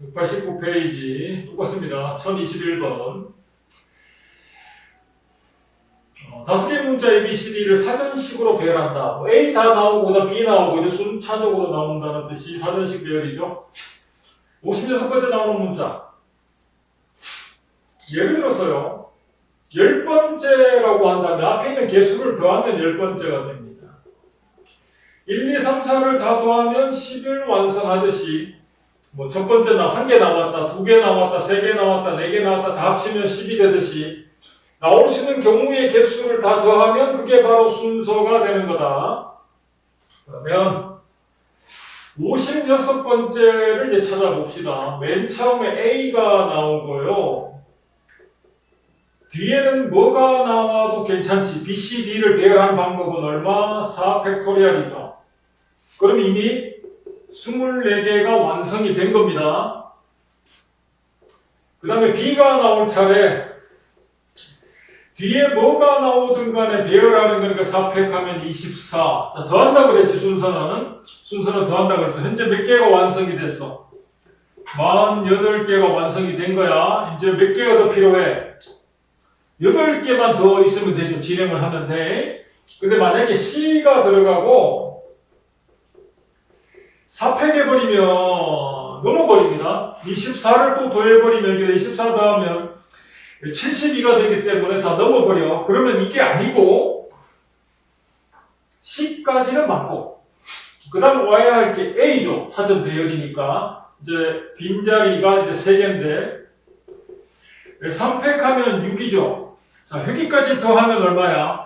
189페이지 똑같습니다. 1021번. 어, 다섯 개 문자 ABCD를 사전식으로 배열한다. 뭐 A 다 나오고 그다음 B 나오고 이제 순차적으로 나온다는 뜻이 사전식 배열이죠. 56번째 나오는 문자. 예를 들어서요. 열 번째라고 한다면 앞에 있는 개수를 더하면 열 번째가 됩니다. 1, 2, 3, 4를 다 더하면 10을 완성하듯이 뭐 첫 번째 나한개 나왔다, 두 개 나왔다, 세 개 나왔다, 네 개 나왔다 다 합치면 10이 되듯이 나올 수 있는 경우의 개수를 다 더하면 그게 바로 순서가 되는 거다. 그러면 56번째를 이제 찾아봅시다. 맨 처음에 A가 나오고요. 뒤에는 뭐가 나와도 괜찮지. B, C, D를 배열하는 방법은 얼마? 4팩토리얼이죠. 그럼 이미 24개가 완성이 된 겁니다. 그 다음에 B가 나올 차례 뒤에 뭐가 나오든 간에 배열하는 거니까 4팩 하면 24. 자, 더한다고 그랬지, 순서는. 순서는 더한다고 그랬어. 현재 몇 개가 완성이 됐어? 48개가 완성이 된 거야. 이제 몇 개가 더 필요해? 8개만 더 있으면 되죠. 진행을 하면 돼. 근데 만약에 C가 들어가고 4팩 해버리면 넘어버립니다. 24를 또 더해버리면 24 더하면 72가 되기 때문에 다 넘어버려. 그러면 이게 아니고 10까지는 맞고 그 다음 와야 할 게 A죠. 사전 배열이니까 이제 빈자리가 이제 3개인데 3팩 하면 6이죠. 자, 여기까지 더하면 얼마야?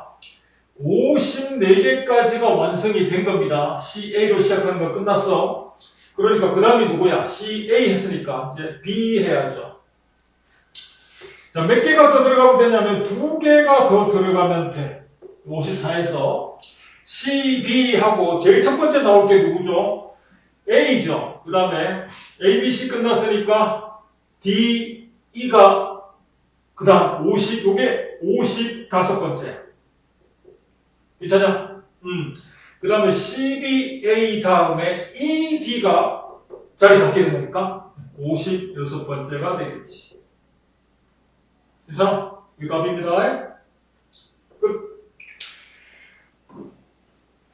54개까지가 완성이 된 겁니다. CA로 시작하는 거 끝났어. 그러니까 그 다음이 누구야? CA 했으니까 이제 B 해야죠. 자, 몇 개가 더 들어가면 되냐면 두 개가 더 들어가면 돼. 54에서 CB하고 제일 첫 번째 나올 게 누구죠? A죠. 그 다음에 ABC 끝났으니까 D, E가 그 다음 50, 요게 55번째. 괜찮아? 음. 그 다음에 CBA 다음에 ED가 자리 바뀌는 거니까 56번째가 되겠지. 괜찮아? 이거 답입니다. 끝.